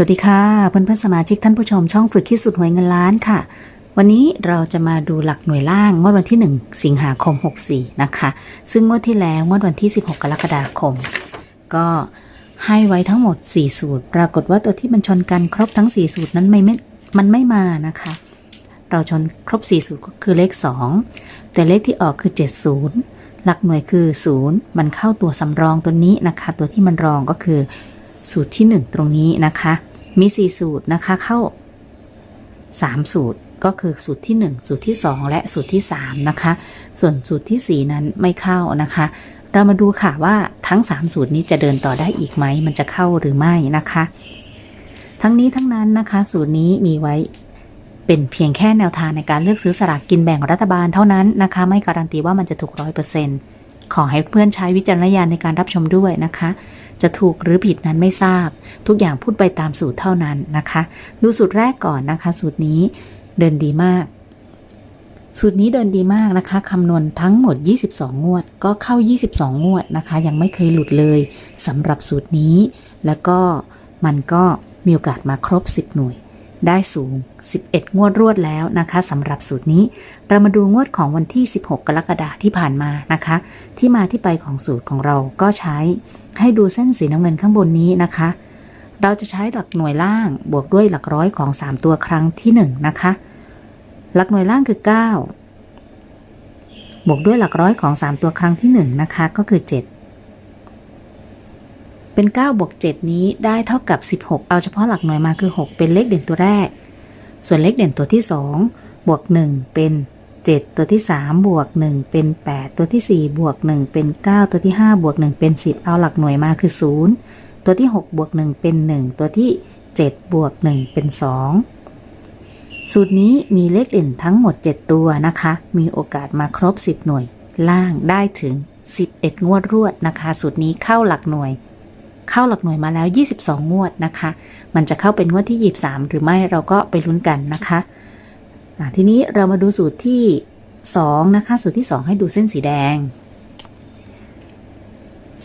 สวัสดีค่ะเพื่อนเพื่อนสมาชิกท่านผู้ชมช่องฝึกคิดสุดหวยเงินล้านค่ะ วันนี้เราจะมาดูหลักหน่วยล่างงวดวันที่ 1 สิงหาคม 64 นะคะ ซึ่งงวดที่แล้วงวดวันที่ 16 กรกฎาคม ก็ให้ไว้ทั้งหมด 4 สูตร ปรากฏว่าตัวที่มันชนกันครบทั้ง 4 สูตรนั้นไม่ไม่มันไม่มานะคะ เราชนครบ 4 สูตรก็คือเลข 2 แต่เลขที่ออกคือ 70 หลักหน่วยคือ 0 มันเข้าตัวสำรองตัวนี้นะคะ ตัวที่มันรองก็คือ สูตรที่ 1 ตรงนี้นะคะ มี 4 สูตรนะคะเข้า 3 สูตรก็คือสูตรที่ 1 สูตรที่ 2 และสูตรที่ 3 นะคะ ส่วนสูตรทีสี่ 4 นั้นไม่เข้านะคะ เรามาดูค่ะว่าทั้ง 3 สูตรนี้จะเดินต่อได้อีกไหม มันจะเข้าหรือไม่นะคะ ทั้งนี้ทั้งนั้นนะคะ สูตรนี้มีไว้เป็นเพียงแค่แนวทางในการเลือกซื้อสลากกินแบ่งรัฐบาลเท่านั้นนะคะ ไม่การันตีว่ามันจะถูกร้อยเปอร์เซ็นต์ ขอให้เพื่อนใช้วิจารณญาณในการรับชมด้วยนะคะ จะถูกหรือผิดนั้นไม่ทราบ ทุกอย่างพูดไปตามสูตรเท่านั้นนะคะ ดูสูตรแรกก่อนนะคะ สูตรนี้เดินดีมาก สูตรนี้เดินดีมากนะคะคำนวณทั้งหมด 22 งวด ก็เข้า 22 งวดนะคะ ยังไม่เคยหลุดเลยสำหรับสูตรนี้ แล้วก็มันก็มีโอกาสมาครบ 10 หน่วย ได้สูง 11 งวดรวดแล้วนะคะสำหรับสูตรนี้ เรามาดูงวดของวันที่ 16 กรกฎาคมที่ผ่านมานะคะ ที่มาที่ไปของสูตรของเราก็ใช้ ให้ดูเส้นสีน้ำเงินข้างบนนี้นะคะ เราจะใช้หลักหน่วยล่างบวกด้วยหลักร้อยของ 3 ตัวครั้งที่ 1 นะคะ หลักหน่วยล่างคือ 9 บวกด้วยหลักร้อยของ 3 ตัวครั้งที่ 1 นะคะ ก็คือ 7 เป็น 9 บวก 7 นี้ได้เท่ากับ 16 เอาเฉพาะหลักหน่วยมาคือ 6 เป็นเลขเด่นตัวแรก ส่วนเลขเด่นตัวที่ 2 บวก 1 เป็น 7 ตัวที่ 3 บวก 1 เป็น 8 ตัวที่ 4 บวก 1 เป็น 9 ตัวที่ 5 บวก 1 เป็น 10 เอาหลักหน่วยมาคือ 0 ตัวที่ 6 บวก 1 เป็น 1 ตัวที่ 7 บวก 1 เป็น 2 สูตรนี้มีเลขเด่นทั้งหมด 7 ตัวนะคะ มีโอกาสมาครบ 10 หน่วย ล่างได้ถึง 11 งวดรวดนะคะ สูตรนี้เข้าหลักหน่วย เข้าหลักหน่วยมาแล้ว 22 งวดนะคะ มันจะเข้าเป็นงวดที่ 23 หรือไม่เราก็ไปลุ้นกันนะคะะทีนี้เรามาดูสูตรที่ 2 นะคะ สูตรที่ 2 ให้ดูเส้นสีแดง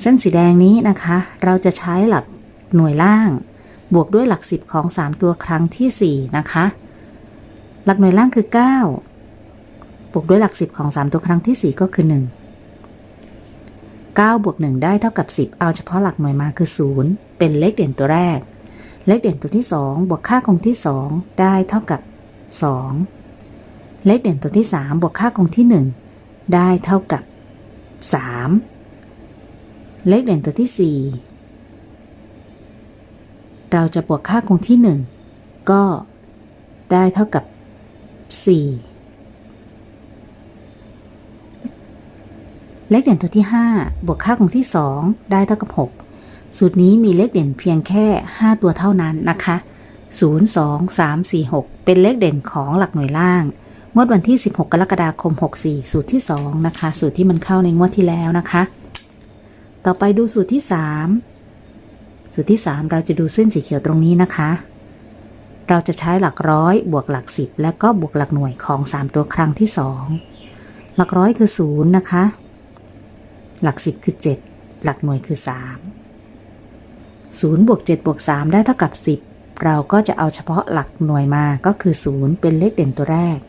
เส้นสีแดงนี้นะคะ เราจะใช้หลักหน่วยล่าง บวกด้วยหลัก 10 ของ 3 ตัวครั้งทีสี่4 นะคะ หลักหน่วยล่างคือ 9 บวกด้วยหลัก 10 ของ 3 ตัวครั้งทีสี่4 ก็คือ 1 9บวก1ได้เท่ากับ 10 เอาเฉพาะหลักหน่วยมาคือ 0 เป็นเลขเด่นตัวแรก เลขเด่นตัวที่ 2 บวกค่าคงที่ 2 ได้เท่ากับ 2 เลขเด่นตัวที่ 3 บวกค่าคงที่ 1 ได้เท่ากับ 3 เลขเด่นตัวที่ 4 เราจะบวกค่าคงที่ 1 ก็ได้เท่ากับ 4 เลขเด่นตัวที่ 5 บวกค่าคงที่ 2 ได้เท่ากับ 6 สูตรนี้มีเลขเด่นเพียงแค่ 5 ตัวเท่านั้นนะคะ 0 2 3 4 6 เป็นเลขเด่นของหลักหน่วยล่างงวดวันที่ 16 กรกฎาคม 64 สูตรที่ 2 นะคะ สูตรที่มันเข้าในงวดที่แล้วนะคะ ต่อไปดูสูตรที่ 3 สูตรที่ 3 เราจะดูเส้นสีเขียวตรงนี้นะคะ เราจะใช้หลักร้อยบวกหลัก 10 และก็บวกหลักหน่วยของ 3 ตัวครั้งที่ 2 หลักร้อยคือ 0 นะคะ หลัก10คือ 7 หลักหน่วยคือ 3 0บวก7บวก3ได้เท่ากับ 10 เราก็จะเอาเฉพาะหลักหน่วยมาก็คือ 0 เป็นเลขเด่นตัวแรก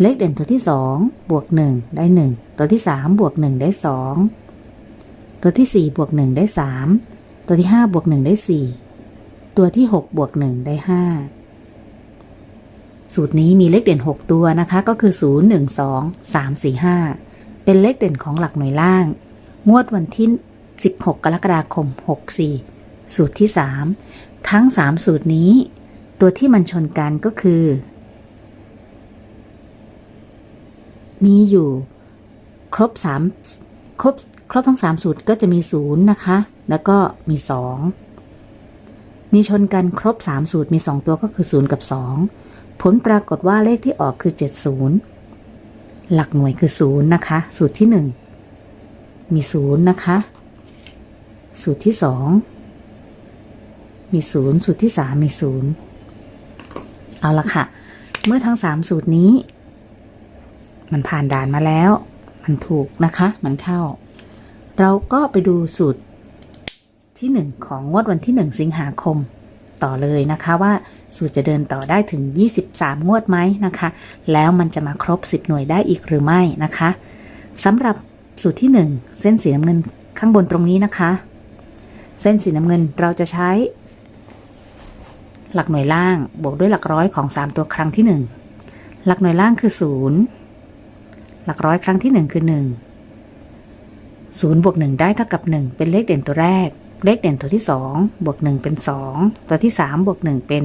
เลขเด่นตัวที่ 2 บวก 1 ได้ 1 ตัวที่ 3 บวก 1 ได้ 2 ตัวที่ 4 บวก 1 ได้ 3 ตัวที่ 5 บวก 1 ได้ 4 ตัวที่ 6 บวก 1 ได้ 5สูตรนี้มีเลขเด่น 6 ตัวนะคะ ก็คือ 0 1 2 3 4 5 เป็นเลขเด่นของหลักหน่วยล่าง งวดวันที่ 16 กรกฎาคม 64 สูตรที่ 3 ทั้ง 3 สูตรนี้ ตัวที่มันชนกันก็คือ มีอยู่ครบ 3 ครบครบทั้ง 3 สูตรก็จะมี 0 นะคะ แล้วก็มี 2 มีชนกันครบ 3 สูตรมี 2 ตัวก็คือ 0 กับ 2 ผลปรากฏว่าเลขที่ออกคือ 70 หลักหน่วยคือ0นย์นะคะ สูตรที่1มี0นย์นะคะ สูตรที่2มี0สูตรที่3มี0เอาละค่ะ เมื่อทั้ง3สูตรนี้ มันผ่านด่านมาแล้ว มันถูกนะคะ มันเข้า เราก็ไปดูสูตรที่1ของงวดวันที่1สิงหาคม ต่อเลยนะคะว่าสูตรจะเดินต่อได้ถึง 23 งวดไหมนะคะ แล้วมันจะมาครบ 10 หน่วยได้อีกหรือไม่นะคะสำหรับสูตรที่ 1 เส้นสีน้ำเงินข้างบนตรงนี้นะคะ เส้นสีน้ำเงินเราจะใช้ หลักหน่วยล่างบวกด้วยหลักร้อยของ 3 ตัวครั้งที่ 1 หลักหน่วยล่างคือ 0 หลักร้อยครั้งที่ 1 คือ 1 0บวก1ได้เท่ากับ 1 เป็นเลขเด่นตัวแรก เลขเด่นตัวที่ 2 บวก 1 เป็น 2 ตัวที่ 3 บวก 1 เป็น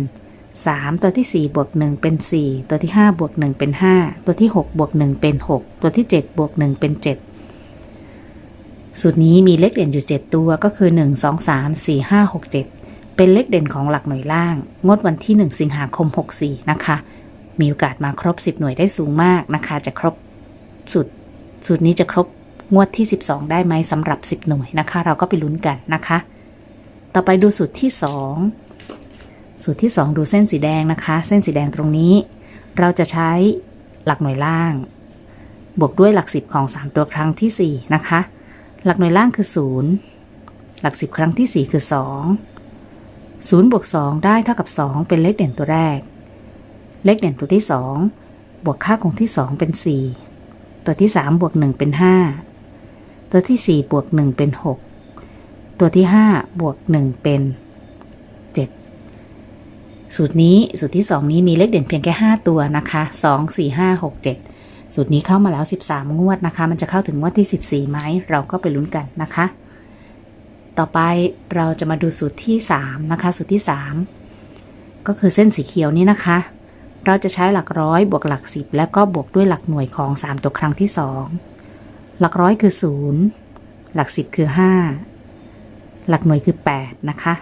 3 ตัวที่ 4 บวก 1 เป็น 4 ตัวที่ 5 บวก 1 เป็น 5 ตัวที่ 6 บวก 1 เป็น 6 ตัวที่ 7 บวก 1 เป็น 7 สูตรนี้มีเลขเด่นอยู่ 7 ตัวก็คือ 1 2 3 4 5 6 7 เป็นเลขเด่นของหลักหน่วยล่าง งดวันที่ 1 สิงหาคม 64 นะคะ มีโอกาสมาครบ 10 หน่วยได้สูงมากนะคะ จะครบสูตรสูตรนี้จะครบ งวดที่ 12 ได้ไหมสำหรับ 10 หน่วยนะคะ เราก็ไปลุ้นกันนะคะ ต่อไปดูสูตรที่ 2 สูตรที่ 2 ดูเส้นสีแดงนะคะ เส้นสีแดงตรงนี้ เราจะใช้หลักหน่วยล่าง บวกด้วยหลัก 10 ของ 3 ตัวครั้งที่ 4 นะคะ หลักหน่วยล่างคือ 0 หลัก 10 ครั้งที่ 4 คือ 2 0บวก2ได้เท่ากับ 2 เป็นเลขเด่นตัวแรก เลขเด่นตัวที่ 2 บวกค่าคงที่ 2 เป็น 4ตัวที่ 3 บวก 1 เป็น 5 ตัวที่ 4 บวก 1 เป็น 6 ตัวที่ 5 บวก 1 เป็น 7 สูตรนี้สูตรที่ 2 นี้มีเลขเด่นเพียงแค่ 5 ตัวนะคะ 2 4 5 6 7 สูตรนี้เข้ามาแล้ว 13 งวดนะคะ มันจะเข้าถึงงวดที่ 14ไหมเราก็ไปลุ้นกันนะคะ ต่อไปเราจะมาดูสูตรที่ 3 นะคะ สูตรที่ 3 ก็คือเส้นสีเขียวนี้นะคะเราจะใช้หลักร้อยบวกหลักสิบแล้วก็บวกด้วยหลักหน่วยของ 3 ตัวครั้งที่ 2 หลักร้อยคือ 0 หลักสิบคือ 5 หลักหน่วยคือ 8 นะคะ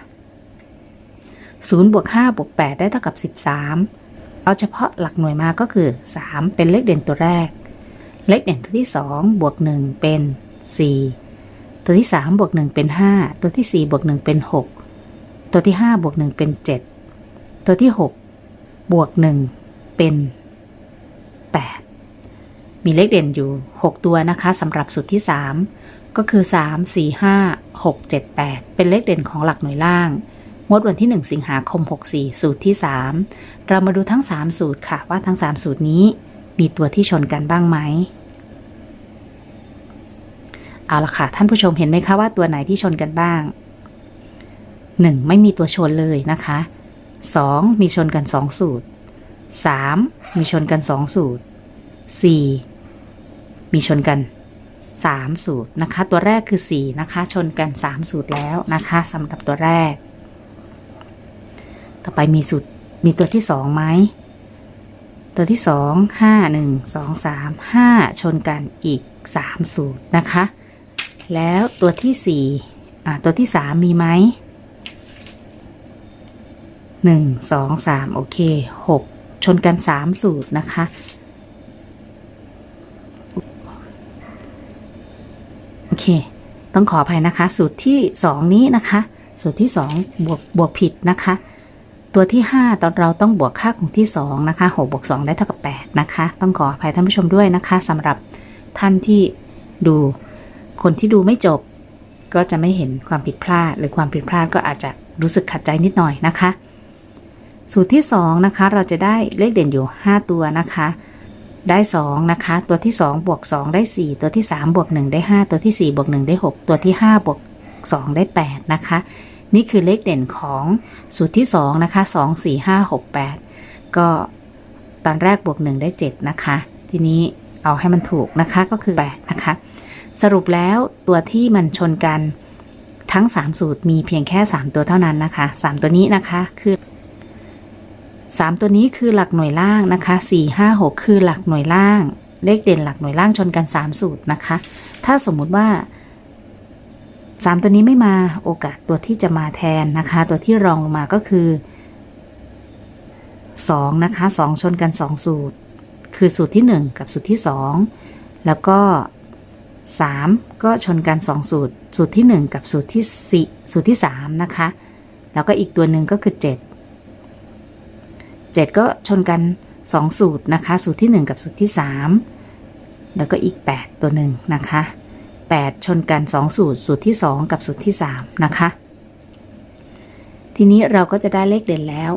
0 บวก 5 บวก 8 ได้เท่ากับ 13 เอาเฉพาะหลักหน่วยมาก็คือ 3 เป็นเลขเด่นตัวแรก เลขเด่นตัวที่ 2 บวก 1 เป็น 4 ตัวที่ 3 บวก 1 เป็น 5 ตัวที่ 4 บวก 1 เป็น 6 ตัวที่ 5 บวก 1 เป็น 7 ตัวที่ 6 บวก 1 เป็น 8 มีเลขเด่นอยู่ 6 ตัวนะคะสำหรับสูตรที่ 3 ก็คือ 3 4 5 6 7 8 เป็นเลขเด่นของหลักหน่วยล่างงวดวันที่ 1 สิงหาคม 64 สูตรที่ 3 เรามาดูทั้ง 3 สูตรค่ะ ว่าทั้ง 3 สูตรนี้มีตัวที่ชนกันบ้างไหม เอาละค่ะ ท่านผู้ชมเห็นไหมคะว่าตัวไหนที่ชนกันบ้าง 1. ไม่มีตัวชนเลยนะคะ 2. มีชนกัน 2 สูตร 3. มีชนกัน 2 สูตร 4. มีชนกัน 3 สูตรนะคะ ตัวแรกคือ 4 นะคะ ชนกัน 3 สูตรแล้วนะคะสำหรับตัวแรก ต่อไปมีสูตรมีตัวที่2ไหมตัวที่ 2 5 1 2 3 5 ชนกันอีก 3 สูตรนะคะ แล้วตัวที่4อะตัวที่ 3 มีไหมหนึ่งสองสามโอเคหกชนกันสามสูตรนะคะ โอเค ต้องขออภัยนะคะ สูตรที่สองนี้นะคะ สูตรที่สองบวกบวกผิดนะคะ ตัวที่ห้าตอนเราต้องบวกค่าของที่สองนะคะหกบวกสองได้เท่ากับแปดนะคะ ต้องขออภัยท่านผู้ชมด้วยนะคะสำหรับท่านที่ดูคนที่ดูไม่จบ ก็จะไม่เห็นความผิดพลาด หรือความผิดพลาดก็อาจจะรู้สึกขัดใจนิดหน่อยนะคะ สูตรที่ 2 นะคะ เราจะได้เลขเด่นอยู่ 5 ตัวนะคะ ได้ 2 นะคะ ตัวที่ 2 บวก 2 ได้ 4 ตัวที่ 3 บวก 1 ได้ 5 ตัวที่ 4 บวก 1 ได้ 6 ตัวที่ 5 บวก 2 ได้ 8 นะคะ นี่คือเลขเด่นของสูตรที่ 2 นะคะ 2 4 5 6 8 ก็ตอนแรกบวก 1 ได้ 7 นะคะ ทีนี้เอาให้มันถูกนะคะก็คือ 8 นะคะ สรุปแล้วตัวที่มันชนกันทั้ง 3 สูตรมีเพียงแค่ 3 ตัวเท่านั้นนะคะ 3 ตัวนี้นะคะคือ 3 ตัวนี้คือหลักหน่วยล่างนะคะ4 5 6 คือหลักหน่วยล่าง เลขเด่นหลักหน่วยล่างชนกัน 3 สูตรนะคะ ถ้าสมมุติว่า 3 ตัวนี้ไม่มาโอกาสตัวที่จะมาแทนนะคะ ตัวที่รองลงมาก็คือ 2 นะคะ 2 ชนกัน 2 สูตร คือสูตรที่ 1 กับสูตรที่ 2 แล้วก็ 3 ก็ชนกัน 2 สูตร สูตรที่ 1 กับสูตรที่4สูตรที่ 3 นะคะ แล้วก็อีกตัวหนึ่งก็คือ 7 7 ก็ชนกัน 2 สูตรนะคะ สูตรที่ 1 กับสูตรที่ 3 แล้วก็อีก 8 ตัวหนึ่งนะคะ 8 ชนกัน 2 สูตร สูตรที่ 2 กับสูตรที่ 3 นะคะ ทีนี้เราก็จะได้เลขเด่นแล้ว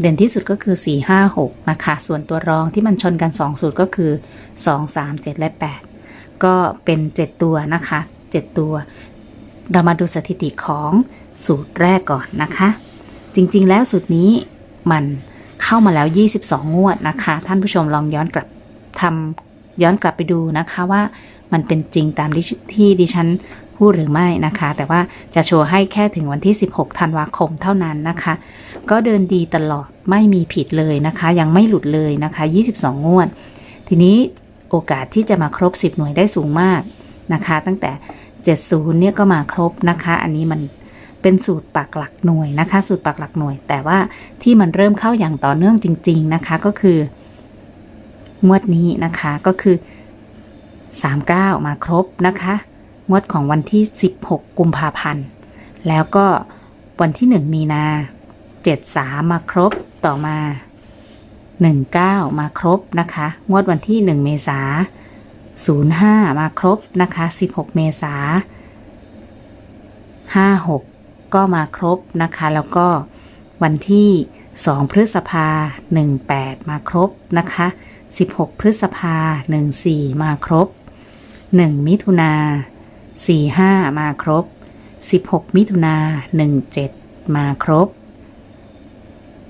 เด่นที่สุดก็คือ 4 5 6 นะคะ ส่วนตัวรองที่มันชนกัน 2 สูตรก็คือ 2 3 7 และ 8 ก็เป็น 7 ตัวนะคะ 7 ตัว เรามาดูสถิติของสูตรแรกก่อนนะคะ จริงๆ แล้วสูตรนี้มัน เข้ามาแล้ว 22 งวดนะคะ ท่านผู้ชมลองย้อนกลับทำย้อนกลับไปดูนะคะว่ามันเป็นจริงตามที่ที่ดิฉันพูดหรือไม่นะคะ แต่ว่าจะโชว์ให้แค่ถึงวันที่ 16 ธันวาคมเท่านั้นนะคะ ก็เดินดีตลอดไม่มีผิดเลยนะคะ ยังไม่หลุดเลยนะคะ 22 งวด ทีนี้โอกาสที่จะมาครบ 10 หน่วยได้สูงมากนะคะ ตั้งแต่ 70 เนี่ยก็มาครบนะคะ อันนี้มัน เป็นสูตรปักหลักหน่วยนะคะ สูตรปักหลักหน่วย แต่ว่าที่มันเริ่มเข้าอย่างต่อเนื่องจริง ๆนะคะ ก็คืองวดนี้นะคะก็คือ 39 มาครบนะคะ งวดของวันที่ 16 กุมภาพันธ์ แล้วก็วันที่ 1 มีนา 73 มาครบต่อมา 19 มาครบนะคะ งวดวันที่ 1 เมษา05 มาครบนะคะ 16 เมษา56 ก็มาครบนะคะ แล้วก็วันที่ 2 พฤษภา 18 มาครบนะคะ 16 พฤษภา 14 มาครบ 1 มิถุนา 45 มาครบ 16 มิถุนา 17 มาครบ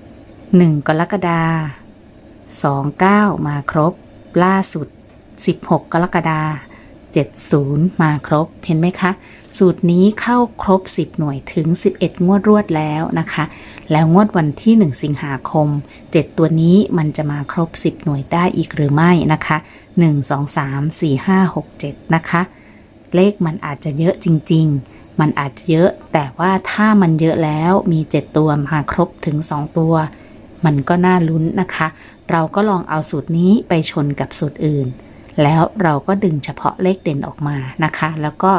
1 กรกฎาคม29 มาครบ ล่าสุด 16 กรกฎาคม 70 มาครบ เห็นไหมคะ สูตรนี้เข้าครบ 10 หน่วยถึง 11 งวดรวดแล้วนะคะ แล้วงวดวันที่ 1 สิงหาคม 7 ตัวนี้มันจะมาครบ 10 หน่วยได้อีกหรือไม่นะคะ 1 2 3 4 5 6 7 นะคะ เลขมันอาจจะเยอะจริง ๆ มันอาจจะเยอะแต่ว่าถ้ามันเยอะแล้วมี 7 ตัวมาครบถึง 2 ตัว มันก็น่าลุ้นนะคะ เราก็ลองเอาสูตรนี้ไปชนกับสูตรอื่น แล้วเราก็ดึงเฉพาะเลขเด่นออกมานะคะ แล้วก็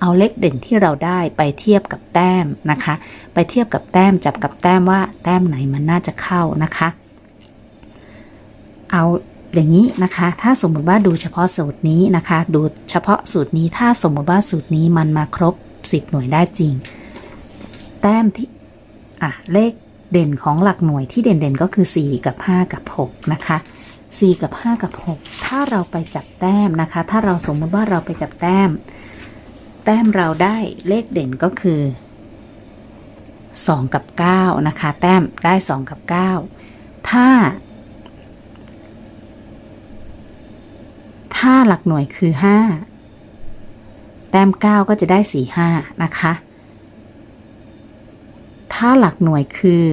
เอาเลขเด่นที่เราได้ไปเทียบกับแต้มนะคะ ไปเทียบกับแต้มจับกับแต้มว่าแต้มไหนมันน่าจะเข้านะคะ เอาอย่างนี้นะคะ ถ้าสมมติว่าดูเฉพาะสูตรนี้นะคะ ดูเฉพาะสูตรนี้ ถ้าสมมติว่าสูตรนี้มันมาครบ 10 หน่วยได้จริง แต้มที่อะเลขเด่นของหลักหน่วยที่เด่นๆก็คือ 4 กับ 5 กับ 6 นะคะ 4 กับ 5 กับ 6 ถ้าเราไปจับแต้มนะคะ ถ้าเราสมมติว่าเราไปจับแต้ม แต้มเราได้เลขเด่นก็คือ 2 กับ 9 นะคะ แต้มได้ 2 กับ 9 ถ้า ถ้าหลักหน่วยคือ 5 แต้ม 9 ก็จะได้ 4 5 นะคะ ถ้าหลักหน่วยคือ4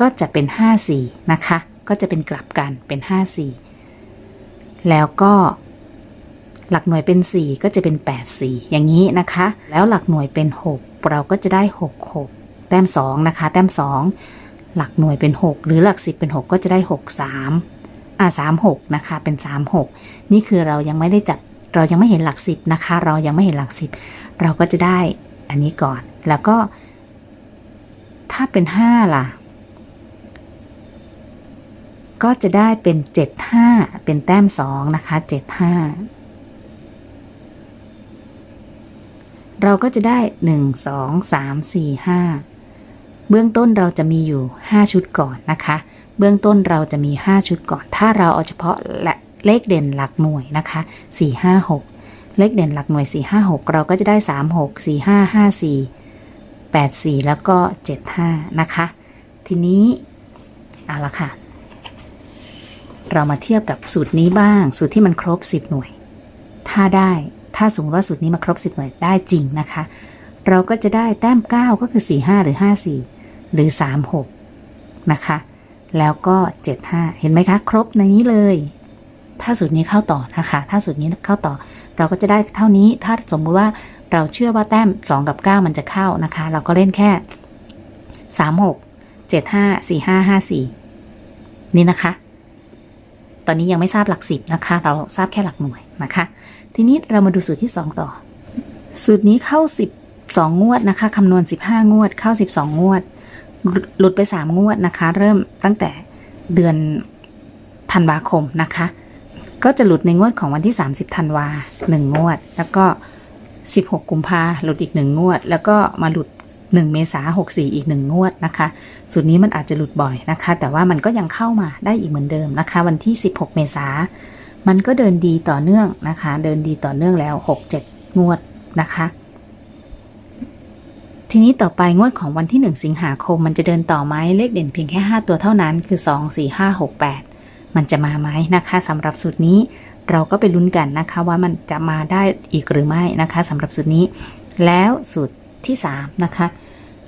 ก็จะเป็น 5 4 นะคะ ก็จะเป็นกลับกันเป็น 5 4 แล้วก็หลักหน่วยเป็น 4 ก็จะเป็น 8 4 อย่างนี้นะคะ แล้วหลักหน่วยเป็น 6 เราก็จะได้ 6 6 แต้ม 2 นะคะ แต้ม 2 หลักหน่วยเป็น 6 หรือหลัก 10 เป็น 6 ก็จะได้ 6 3อ่า3 6 นะคะ เป็น 3 6 นี่คือเรายังไม่ได้จับ เรายังไม่เห็นหลัก 10 นะคะ เรายังไม่เห็นหลัก 10 เราก็จะได้อันนี้ก่อน แล้วก็ ถ้าเป็น 5 ล่ะ ก็จะได้เป็น 7 5 เป็นแต้ม 2 นะคะ 7 5 เราก็จะได้ 1 2 3 4 5 เบื้องต้นเราจะมีอยู่ 5 ชุดก่อนนะคะ เบื้องต้นเราจะมี 5 ชุดก่อน ถ้าเราเอาเฉพาะและเลขเด่นหลักหน่วยนะคะ 4 5 6 เลขเด่นหลักหน่วย 4 5 6 เราก็จะได้ 3 6 4 5 5 4 8 4 แล้วก็ 7 5 นะคะ ทีนี้ เอาละค่ะ เรามาเทียบกับสูตรนี้บ้าง สูตรที่มันครบ 10 หน่วย ถ้าได้ถ้าสมมติว่าสูตรนี้มาครบ 10 หน่วยได้จริงนะคะ เราก็จะได้แต้ม 9 ก็คือ 4 5 หรือ 5 4 หรือ 3 6 นะคะ แล้วก็ 7 5 เห็นไหมคะ ครบในนี้เลย ถ้าสูตรนี้เข้าต่อนะคะ ถ้าสูตรนี้เข้าต่อ เราก็จะได้เท่านี้ ถ้าสมมุติว่าเราเชื่อว่าแต้ม 2 กับ 9 มันจะเข้านะคะ เราก็เล่นแค่ 3 6 7 5 4 5 5 4 นี่นะคะ ตอนนี้ยังไม่ทราบหลักสิบนะคะ เราทราบแค่หลักหน่วยนะคะ ทีนี้เรามาดูสูตรที่ 2 ต่อ สูตรนี้เข้า 12 งวดนะคะคำนวณ 15 งวด เข้า 12 งวด หลุดไป 3 งวดนะคะ เริ่มตั้งแต่เดือนธันวาคมนะคะ ก็จะหลุดในงวดของวันที่ 30 ธันวา1งวด แล้วก็ 16 กุมภาหลุดอีกหนึ่งงวด แล้วก็มาหลุด 1 เมษา64 อีกหนึ่งงวดนะคะสูตรนี้มันอาจจะหลุดบ่อยนะคะ แต่ว่ามันก็ยังเข้ามาได้อีกเหมือนเดิมนะคะ วันที่ 16 เมษามันก็เดินดีต่อเนื่องนะคะ เดินดีต่อเนื่องแล้ว 6-7 งวดนะคะ ทีนี้ต่อไปงวดของวันที่ 1 สิงหาคม มันจะเดินต่อไหมเลขเด่นเพียงแค่ 5 ตัวเท่านั้นคือ 2 4 5 6 8 มันจะมาไหมนะคะสำหรับสูตรนี้เราก็ไปลุ้นกันนะคะว่ามันจะมาได้อีกหรือไม่นะคะสำหรับสูตรนี้ แล้วสูตร ที่3นะคะ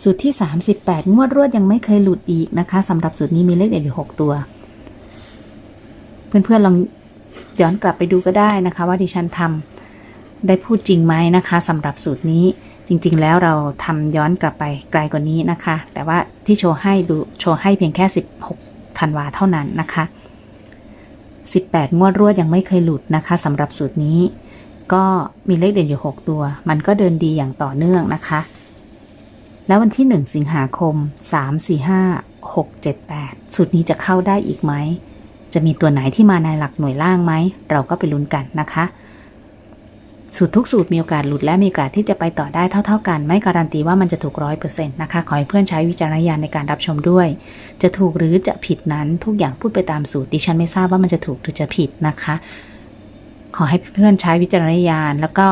สูตรที่ 38 งวดรวดยังไม่เคยหลุดอีกนะคะสำหรับสูตรนี้มีเลขเด่นอยู่ 6 ตัว เพื่อนๆลองย้อนกลับไปดูก็ได้นะคะ ว่าดิฉันทำได้พูดจริงไหมนะคะสำหรับสูตรนี้จริงๆ แล้วเราทำย้อนกลับไปไกลกว่านี้นะคะ แต่ว่าที่โชว์ให้ดูโชว์ให้เพียงแค่ 16ธันวาเท่านั้นนะคะ 18 งวดรวดยังไม่เคยหลุดนะคะสำหรับสูตรนี้ ก็มีเลขเด่นอยู่ 6 ตัว มันก็เดินดีอย่างต่อเนื่องนะคะ แล้ววันที่ 1 สิงหาคม 3 4 5 6 7 8 สูตรนี้จะเข้าได้อีกไหม จะมีตัวไหนที่มาในหลักหน่วยล่างไหม เราก็ไปลุ้นกันนะคะ สูตรทุกสูตรมีโอกาสหลุดและมีโอกาสที่จะไปต่อได้เท่า ๆ กัน ไม่การันตีว่ามันจะถูกร้อยเปอร์เซ็นต์นะคะ ขอให้เพื่อนใช้วิจารณญาณในการรับชมด้วย จะถูกหรือจะผิดนั้นทุกอย่างพูดไปตามสูตรดิฉันไม่ทราบว่ามันจะถูกหรือจะผิดนะคะ ขอให้เพื่อนใช้วิจารณญาณแล้วก็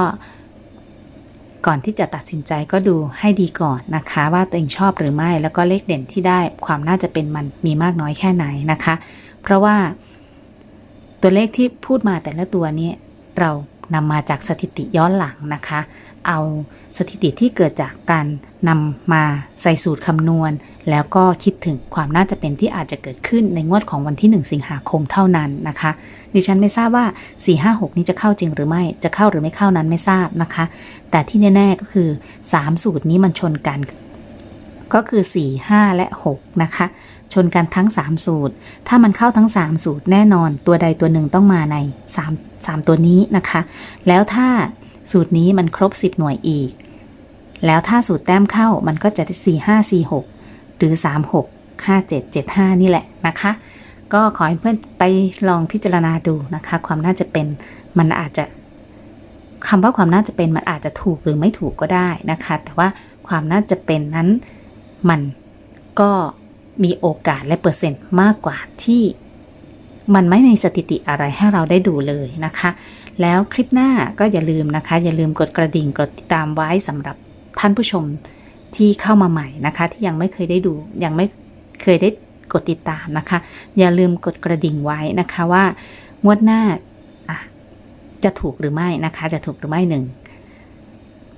ก่อนที่จะตัดสินใจก็ดูให้ดีก่อนนะคะ ว่าตัวเองชอบหรือไม่ แล้วก็เลขเด่นที่ได้ความน่าจะเป็นมันมีมากน้อยแค่ไหนนะคะ เพราะว่าตัวเลขที่พูดมาแต่ละตัวนี้เรานำมาจากสถิติย้อนหลังนะคะ เอาสถิติที่เกิดจากการนำมาใส่สูตรคำนวณ แล้วก็คิดถึงความน่าจะเป็นที่อาจจะเกิดขึ้นในงวดของวันที่ 1 สิงหาคมเท่านั้นนะคะ ดิฉันไม่ทราบว่า 4 5 6 นี้จะเข้าจริงหรือไม่จะเข้าหรือไม่เข้านั้นไม่ทราบนะคะ แต่ที่แน่ ๆก็คือ 3 สูตรนี้มันชนกัน ก็คือ 4 5 และ 6 นะคะชนกันทั้ง 3 สูตร ถ้ามันเข้าทั้ง 3 สูตรแน่นอนตัวใดตัวหนึ่งต้องมาใน 3 3 ตัวนี้นะคะ แล้วถ้า สูตรนี้มันครบ 10 หน่วยอีก แล้วถ้าสูตรแต้มเข้ามันก็จะได้ 4 5 4 6 หรือ 3 6 5 7 7 5 นี่แหละนะคะ ก็ขอให้เพื่อนไปลองพิจารณาดูนะคะ ความน่าจะเป็นมันอาจจะคำว่าความน่าจะเป็นมันอาจจะถูกหรือไม่ถูกก็ได้นะคะ แต่ว่าความน่าจะเป็นนั้นมันก็มีโอกาสและเปอร์เซ็นต์มากกว่าที่ มันไม่มีสถิติอะไรให้เราได้ดูเลยนะคะ แล้วคลิปหน้าก็อย่าลืมนะคะ อย่าลืมกดกระดิ่งกดติดตามไว้สำหรับท่านผู้ชมที่เข้ามาใหม่นะคะ ที่ยังไม่เคยได้ดูยังไม่เคยได้กดติดตามนะคะ อย่าลืมกดกระดิ่งไว้นะคะว่างวดหน้าจะถูกหรือไม่นะคะ จะถูกหรือไม่หนึ่ง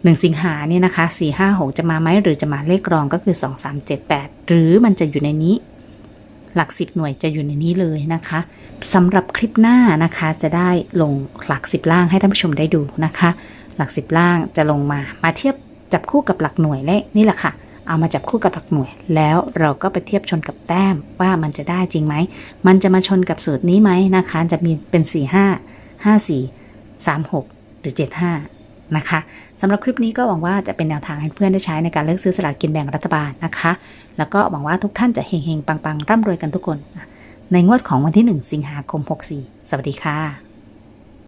หนึ่งสิงหาเนี่ยนะคะสี่ห้าหกจะมาไหมหรือจะมาเลขรองก็คือสองสามเจ็ดแปดหรือมันจะอยู่ในนี้ หลักสิบหน่วยจะอยู่ในนี้เลยนะคะสำหรับคลิปหน้านะคะจะได้ลงหลักสิบล่างให้ท่านผู้ชมได้ดูนะคะ หลักสิบล่างจะลงมามาเทียบจับคู่กับหลักหน่วยและนี่แหละค่ะ เอามาจับคู่กับหลักหน่วย แล้วเราก็ไปเทียบชนกับแต้มว่ามันจะได้จริงไหมมันจะมาชนกับสูตรนี้ไหมนะคะ จะมีเป็น 4 5 5 4 3 6 หรือ 7 5 นะคะสำหรับคลิปนี้ก็หวังว่าจะเป็นแนวทางให้เพื่อนได้ใช้ในการเลือกซื้อสลากกินแบ่งรัฐบาลนะคะ แล้วก็หวังว่าทุกท่านจะเฮงๆ ปังๆ ร่ำรวยกันทุกคน ในงวดของวันที่ 1 สิงหาคม 64 สวัสดีค่ะ